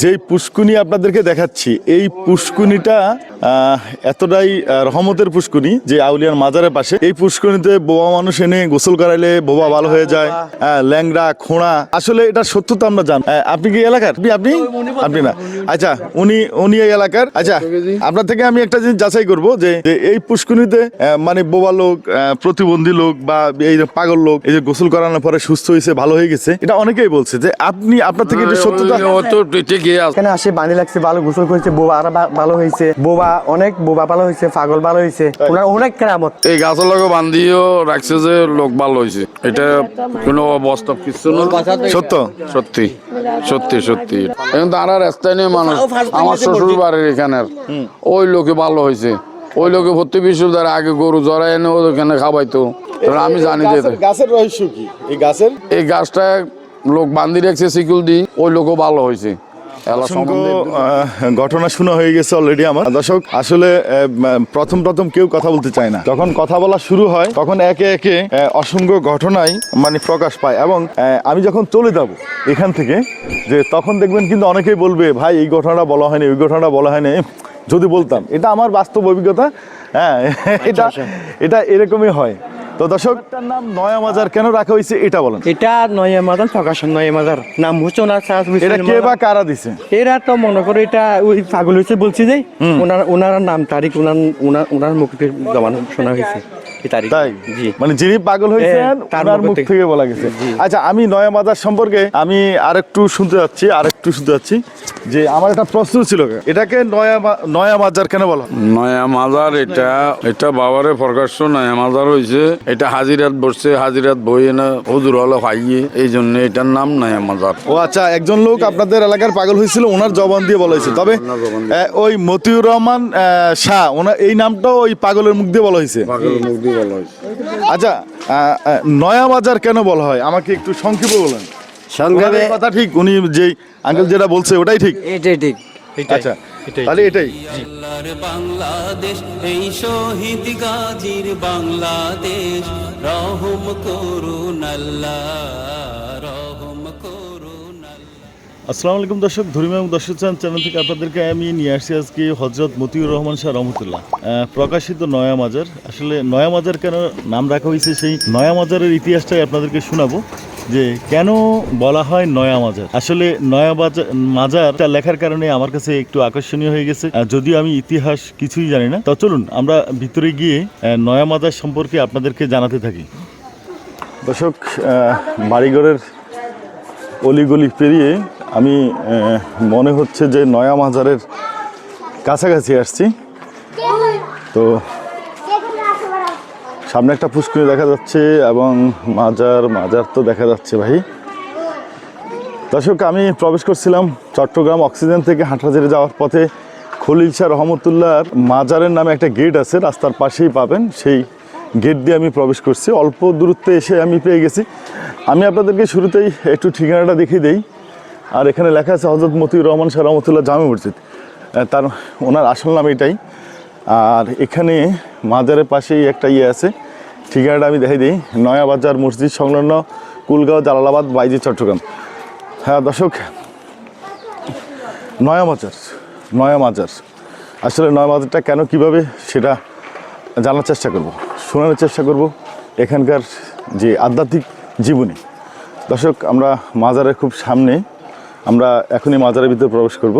যেই পুষ্কুনি আপনাদেরকে দেখাচ্ছি এই পুষ্কুনিটা এতটাই রহমতের পুষ্কুনি যে আউলিয়ার মাজারের পাশে। এই পুষ্কুনিতে বোবা মানুষ এনে গোসল করাইলে বোবা ভালো হয়ে যায় হ্যাঁ, ল্যাংড়া খোঁড়া। আসলে এটা সত্যতা আমরা জান। আপনি কি এলাকার? আপনি আপনি? না। আচ্ছা উনি উনি এই এলাকার। আচ্ছা আপনার থেকে আমি একটা জিনিস যাচাই করব যে এই পুষ্কুনিতে মানে বোবা লোক প্রতিবন্ধী লোক বা এই যে পাগল লোক এই যে গোসল করানোর পরে সুস্থ হয়েছে ভালো হয়ে গেছে এটা অনেকেই বলছে যে আপনি আপনার থেকে এটা সত্যতা ও ঠিকই আছে এখানে আসে বানি লাগছে ভালো গোসল করেছে বোবা আরও ভালো হয়েছে। বোবা অনেক বোবা ভালো হয়েছে পাগল ভালো হয়েছে। ওনার অনেক কেরামত। এই গাছের লগে বান্ধিও রাখছে যে লোক ভালো হয়েছে। এটা কোনো অবস্থা কিছু না। সত্য? সত্যি। সত্যি সত্যি। এখন তারা রাস্তায় মানুষ। আমার শ্বশুর বাড়ির এখানের। ওই লোকে ভালো হয়েছে। ওই লোকে ভর্তি বিশ্ববিদ্যালয়ের আগে গরু জড়াই এনে ওখানে খাওয়াইতো। তাহলে আমি জানি যে গাছের- রহস্য কি? এই গাছের? এই গাছটা লোক বান্ধি রাখছে সিকুল দি ওই লোকও ভালো হয়েছে। অসংখ্য ঘটনা শোনা হয়ে গেছে অলরেডি আমার। দর্শক আসলে প্রথম প্রথম কেউ কথা বলতে চায় না। যখন কথা বলা শুরু হয় তখন একে একে অসংখ্য ঘটনাই মানে প্রকাশ পায় এবং আমি যখন চলে যাব এখান থেকে যে তখন দেখবেন কিন্তু অনেকেই বলবে ভাই এই ঘটনাটা বলা হয়নি ওই ঘটনাটা বলা হয়নি। যদি বলতাম। এটা আমার বাস্তব অভিজ্ঞতা। হ্যাঁ এটা এটা এরকমই হয়। তো দর্শক নাম নয়া মাজার কেন রাখা হয়েছে এটা বলেন। এটা নয়া মাজার প্রকাশন নয় মাজার নাম হচ্ছে ওনার সাহস এটা কে বা কারা দিছে? এরা তো মনে করো এটা ওই পাগল হয়েছে বলছি যে ওনার ওনার নাম তারিখ ওনার ওনার ওনার মুখে জমানো শোনা হয়েছে। তারিখ। তাই? মানে যিনি পাগল হয়েছেন হ্যাঁ, তার মুখ থেকে। বলা গেছে। আচ্ছা আমি নয়া মাজার সম্পর্কে আমি আরেকটু শুনতে যাচ্ছি আরেকটু শুনতে যাচ্ছি যে আমার একটা প্রশ্ন ছিল। এটাকে নয়া নয়া মাজার কেন বলা? নয়া মাজার এটা এটা বাবারে প্রকাশ্য নয়া মাজার হয়েছে এটা হাজিরাত বসছে হাজিরাত বই এনে হুজুর হলো খাইয়ে এই জন্য এটার নাম নয়া মাজার। ও আচ্ছা একজন লোক আপনাদের এলাকার পাগল হয়েছিল ওনার জবান দিয়ে বলা হয়েছে। তবে আহ, ওই মতিউর রহমান আহ, শাহ ওনার এই নামটাও ওই পাগলের মুখ দিয়ে বলা হয়েছে। পাগল মুখ দিয়ে বলা হয়েছে আচ্ছা নয়া বাজার কেন বলা হয়? আমাকে একটু সংক্ষেপে বলেন। সংক্ষেপে কথা ঠিক? উনি যেই আঙ্কেল যেটা বলছে ওটাই ঠিক? এটাই ঠিক। আচ্ছা তাহলে এটাই। বাংলাদেশ এই শহীদ গাজীর বাংলাদেশ রহম করুন রহম করুন আল্লাহ। আসসালামু আলাইকুম দর্শক ধর্মী এবং দর্শক চান চ্যানেল থেকে আপনাদেরকে আমি নিয়ে আসছি আজকে হজরত মতিউর রহমান শাহ রহমতুল্লাহ। প্রকাশিত নয়া মাজার। আসলে নয়া মাজার কেন নাম রাখা হয়েছে সেই নয়া মাজারের ইতিহাসটাই আপনাদেরকে শোনাবো যে কেন বলা হয় নয়া মাজার। আসলে নয়া বাজার মাজারটা লেখার কারণে আমার কাছে একটু আকর্ষণীয় হয়ে গেছে। যদিও আমি ইতিহাস কিছুই জানি না। তো চলুন, আমরা ভিতরে গিয়ে নয়া মাজার সম্পর্কে আপনাদেরকে জানাতে থাকি। দর্শক বাড়িঘরের অলিগলি পেরিয়ে আমি মনে হচ্ছে যে নয়া মাজারের কাছাকাছি আসছি। তো সামনে একটা পুষ্করি দেখা যাচ্ছে এবং মাজার মাজার তো দেখা যাচ্ছে ভাই। দর্শক, আমি প্রবেশ করছিলাম চট্টগ্রাম অক্সিজেন থেকে হাঁটাজারি যাওয়ার পথে খলিল শাহ রহমতুল্লাহর মাজারের নামে একটা গেট আছে, রাস্তার পাশেই পাবেন। সেই গেট দিয়ে আমি প্রবেশ করছি। অল্প দূরত্বে এসে আমি পেয়ে গেছি। আমি আপনাদেরকে শুরুতেই একটু ঠিকানাটা দেখিয়ে দেই। আর এখানে লেখা আছে হজরত মতিউর রহমান শাহ রহমতুল্লাহ জামে মসজিদ। তার ওনার আসল নাম এটাই। আর এখানে মাজারের পাশেই একটা ইয়ে আছে। ঠিকানাটা আমি দেখাই দিই। নয়াবাজার মসজিদ সংলগ্ন কুলগাঁও জালালাবাদ বাইজি চট্টগ্রাম। হ্যাঁ দর্শক, নয়া মাজার নয়া মাজার। আসলে নয়া মাজারটা কেন, কীভাবে, সেটা জানার চেষ্টা করব। শোনানোর চেষ্টা করব এখানকার যে আধ্যাত্মিক জীবনী। দর্শক, আমরা মাজারের খুব সামনে আমরা এখনই মাজারের ভিতরে প্রবেশ করব।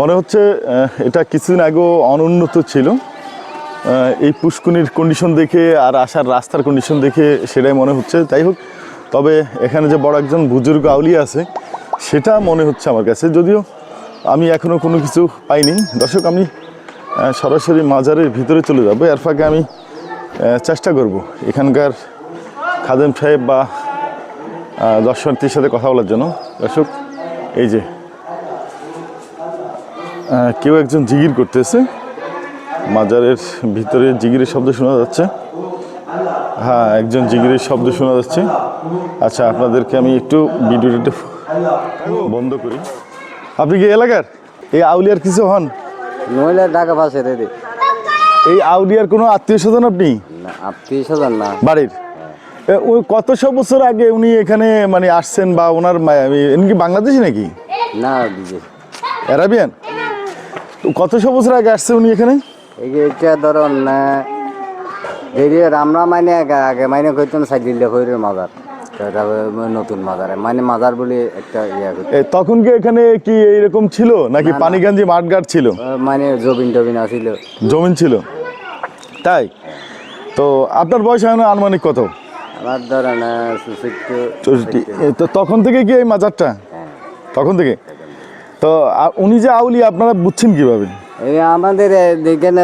মনে হচ্ছে এটা কিছুদিন আগেও অনুন্নত ছিল। এই পুষ্কুনির কন্ডিশন দেখে আর আসার রাস্তার কন্ডিশন দেখে সেটাই মনে হচ্ছে। তাই হোক, তবে এখানে যে বড় একজন বুজুর্গ আউলিয়া আছে, সেটা মনে হচ্ছে আমার কাছে। যদিও আমি এখনও কোনো কিছু পাইনি। দর্শক, আমি সরাসরি মাজারের ভিতরে চলে যাব। এর ফাঁকে আমি চেষ্টা করব। এখানকার খাদেম সাহেব বা দর্শনার্থীর সাথে কথা বলার জন্য। দর্শক এই যে কেউ একজন জিগির করতেছে। মাজারের ভিতরে জিগিরের শব্দ শোনা যাচ্ছে। হ্যাঁ একজন জিগিরের শব্দ শোনা যাচ্ছে। আচ্ছা আপনাদেরকে আমি একটু ভিডিওটা বন্ধ করি। আপনি কি এলাকার? এই আউলিয়ার কিছু হন? ঢাকা পাশে এই আউলিয়ার কোনো আত্মীয় স্বজন আপনি? আত্মীয় স্বজন না। বাড়ির? ওই কতশো বছর আগে উনি এখানে মানে আসছেন বা ওনার কি বাংলাদেশি নাকি? না অ্যারাবিয়ান? তো কতশো বছর আগে আসছে উনি এখানে? এটা ধরুন আমরা মানে আগে আগে মানে কইতাম সাইডিল্লা কইরের মাজার। নতুন মাজার। মানে মাজার বলে একটা ইয়া তখন কি এখানে কি এইরকম ছিল? নাকি পানিগাঞ্জি মাঠঘাট ছিল? মানে জবিন টবিন আসিল জমিন ছিল। তাই? তো আপনার বয়স এখন আনুমানিক কত? আমার ধরেন চৌষট্টি তো তখন থেকে কি এই মাজারটা? হ্যাঁ। তখন থেকে? তো উনি যে আউলি আপনারা বুঝছেন কীভাবে? এই আমাদের এখানে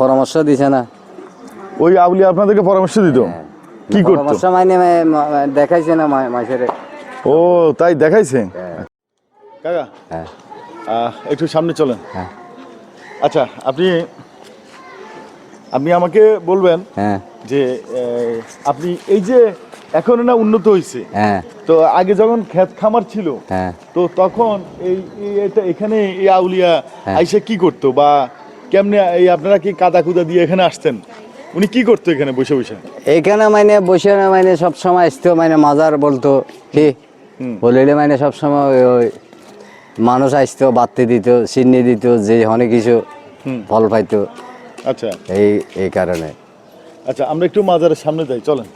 পরামর্শ দিছে না। ওই আউলি আপনাদেরকে পরামর্শ দিত? কি করতো? পরামর্শ মানে দেখাইছে না মাসের ও তাই দেখাইছে? হ্যাঁ। কাকা হ্যাঁ। একটু সামনে চলেন। হ্যাঁ। আচ্ছা আপনি আপনি আমাকে বলবেন হ্যাঁ। যে আপনি এই যে এখন না উন্নত হয়েছে হ্যাঁ। তো আগে যখন ক্ষেত খামার ছিল হ্যাঁ। তো তখন এই এটা এখানে এই আউলিয়া হ্যাঁ। আইসা কি করতো? বা কেমনে এই আপনারা কি কাদা কুদা দিয়ে এখানে আসতেন? উনি কি করতো এখানে বসে বসে? এখানে মানে বসে না মানে সব সময় আসতো মানে মাজার বলতো কি বলিলে মানে সব সময় ওই- মানুষ আসতো বাত্তি দিত চিনি দিত যে অনেক কিছু ফল পাইতো। আচ্ছা। এই এই কারণে। আচ্ছা আমরা একটু মাজারের সামনে যাই চলেন।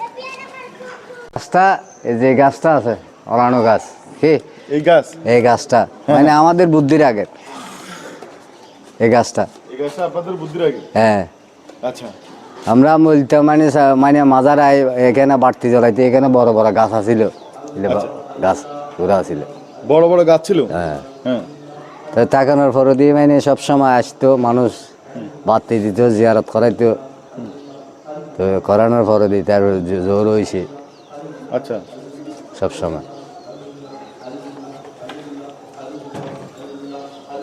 গাছটা এই যে গাছটা আছে অলানো গাছ কি? এই গাছ? এই গাছটা মানে আমাদের বুদ্ধির আগের এই গাছটা। এই গাছটা আপনাদের বুদ্ধির আগে? হ্যাঁ। আচ্ছা। আমরা বলতাম মানে মানে মাজার আই এখানে বাড়তি জ্বলাইতে এখানে বড় বড় গাছ আছিল। গাছ পুরা ছিল বড় বড় গাছ ছিল? হ্যাঁ। হ্যাঁ। তাকানোর পরে দিয়ে মানে সব সময় আসতো মানুষ বাড়তি দিত জিয়ারত করাইতো। তো করানোর পরে দিয়ে তার জোর হয়েছে আচ্ছা। সব সময়।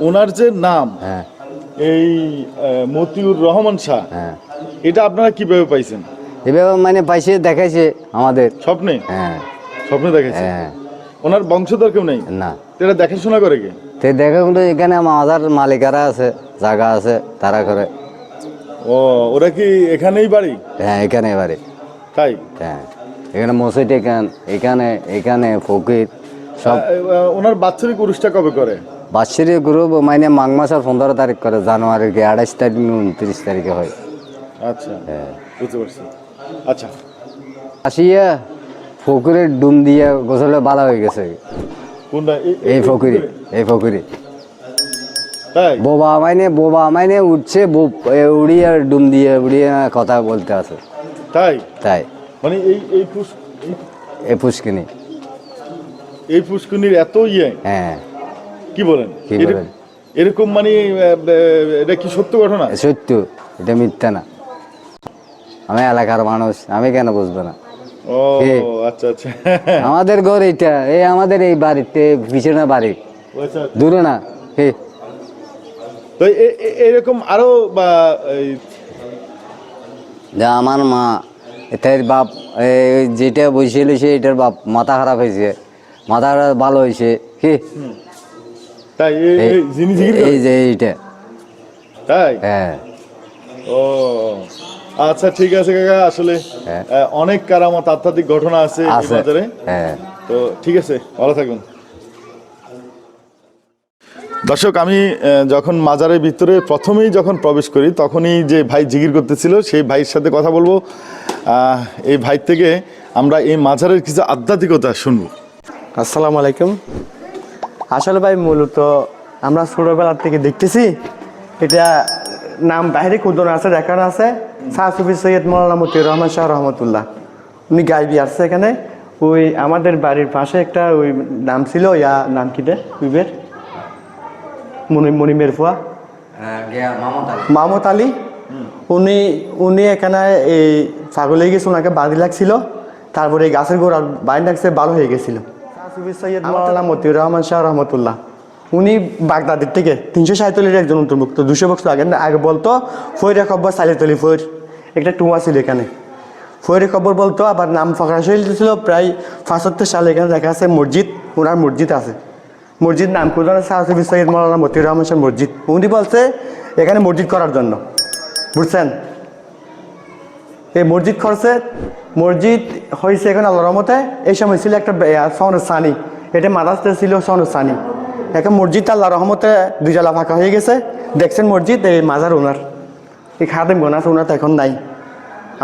ওনার যে নাম হ্যাঁ। এই মতিউর রহমান শাহ হ্যাঁ। এটা আপনারা কীভাবে পাইছেন? এভাবে মানে পাইছে দেখাইছে আমাদের। স্বপ্নে? হ্যাঁ। স্বপ্নে দেখেছে হ্যাঁ ওনার বংশধর কেউ নেই? না। এটা দেখাশোনা করে কে? তো দেখে এখানে মাজার মালিকারা আছে জায়গা আছে তারা করে। ও ওরা কি এখানেই বাড়ি? হ্যাঁ এখানে এবারে তাই? হ্যাঁ এখানে মসজিদ এখান এখানে এখানে ফকির সব। ওনার বাৎসরিক উরুষটা কবে করে? বাৎসরিক গ্রুপ মানে মাঘ মাসের পনেরো তারিখ করে জানুয়ারির কি আঠাইশ তারিখ উনত্রিশ তারিখে হয়। আচ্ছা হ্যাঁ। বুঝতে পারছি। আচ্ছা। আসিয়া ফকিরের ডুম দিয়ে গোসলে বালা হয়ে গেছে। কোনটা? এই ফকিরে এই ফকিরে। বোবা মাইনে বোবা মাইনে উঠছে উড়িয়ে ডুম দিয়ে উড়িয়ে কথা বলতে আছে। তাই? তাই। মানে এই এই পুষ এই- পুষ্কিনি। এই পুষ্কুনির এত ইয়ে? হ্যাঁ। কি বলেন? কি বলেন? এরকম মানে এটা কি সত্য ঘটনা? সত্য এটা মিথ্যা না। আমি এলাকার মানুষ আমি কেন বুঝব না? ও? আচ্ছা আচ্ছা। আমাদের ঘর এইটা এই আমাদের এই বাড়িতে পিছনে বাড়ি। ও, আচ্ছা দূরে না কি তো এরকম আরও বা যে আমার মা এটার বাপ যেটা বসেছিল সে এটার বাপ মাথা খারাপ হয়েছে। মাথা খারাপ ভালো হয়েছে কি? তাই এই- যে এইটা। তাই? হ্যাঁ। ও আচ্ছা ঠিক আছে কাকা আসলে হ্যাঁ। অনেক কারামত আধ্যাত্মিক ঘটনা আছে বাজারে। হ্যাঁ। তো ঠিক আছে ভালো থাকুন দর্শক, আমি যখন মাজারের ভিতরে প্রথমেই যখন প্রবেশ করি, তখনই যে ভাই জিগির করতেছিল, সেই ভাইয়ের সাথে কথা বলব। এই ভাই থেকে আমরা এই মাজারের কিছু আধ্যাত্মিকতা শুনব। আসসালামু আলাইকুম। আসলে ভাই, মূলত আমরা ছোটোবেলার থেকে দেখতেছি, এটা নাম বাইরে কুদন আছে দেখানো আছে। শাহ সুফি সৈয়দ মৌলানা মতিউর রহমান শাহ রহমতুল্লাহ। উনি গাইবি আসছে এখানে। ওই আমাদের বাড়ির পাশে একটা ওই নাম ছিল, ইয়া নাম কি দে উইবের। মনিমের ফুয়া? মামত আলী। উনি উনি এখানে এই ছাগল হয়ে গেছে ওনাকে বাঁধি লাগছিল তারপরে এই গাছের গোড়া বাইন লাগছে ভালো হয়ে গেছিল। সৈয়দ মতিউর রহমান শাহ রহমতুল্লাহ। উনি বাগদাদের থেকে তিনশো সাঁতলির একজন অন্তর্ভুক্ত। দুশো বছর আগে আগে বলতো ফৈরে খবর সাইলেতলি ফৈর। একটা টুমা ছিল এখানে। ফৈরে খবর বলতো আবার নাম ফকরাশ ছিল প্রায় পঁচাত্তর সালে এখানে দেখা আছে মসজিদ ওনার মসজিদ আছে। মসজিদ নাম কোথাও সাহসবি সৈয়দ মৌলানা মতিউর রহমান শাহ মসজিদ। উনি বলছে? এখানে মসজিদ করার জন্য। বুঝছেন? এই মসজিদ করছে মসজিদ হয়েছে এখন আল্লাহর রহমতে। এই সময় ছিল একটা সনের সানি। এটা মাদাসতে ছিল সনের সানি। এখন মসজিদ আল্লাহ রহমতে দুজালা ফাঁকা হয়ে গেছে। দেখছেন মসজিদ এই মাজার ওনার এই খাদেম গোনাস ওনার তো এখন নাই।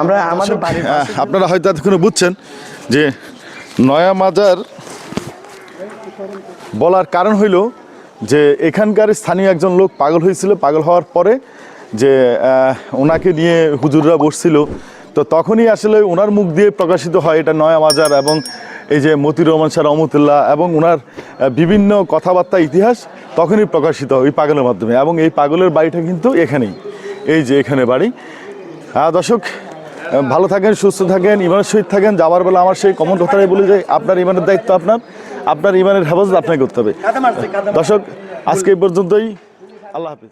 আমরা আমাদের বাড়ির আহ, আপনারা হয়তো এতক্ষণে বুঝছেন যে নয়া মাজার বলার কারণ হইল যে এখানকার স্থানীয় একজন লোক পাগল হয়েছিল, পাগল হওয়ার পরে যে ওনাকে নিয়ে হুজুররা বসছিল। তো তখনই আসলে ওনার মুখ দিয়ে প্রকাশিত হয় এটা নয়া মাজার এবং এই যে মতির রহমান শাহ রহমতুল্লাহ এবং ওনার বিভিন্ন কথাবার্তা, ইতিহাস তখনই প্রকাশিত হয় ওই পাগলের মাধ্যমে এবং এই পাগলের বাড়িটা কিন্তু এখানেই। এই যে এখানে বাড়ি। দর্শক ভালো থাকেন, সুস্থ থাকেন, ইমানের সহিত থাকেন। যাওয়ার বেলা আমার সেই কমন কথাটাই বলে যে, আপনার ইমানের দায়িত্ব আপনার। আপনার ইমানের হেফাজত আপনাকে করতে হবে। দর্শক আজকে এই পর্যন্তই। আল্লাহ হাফিজ।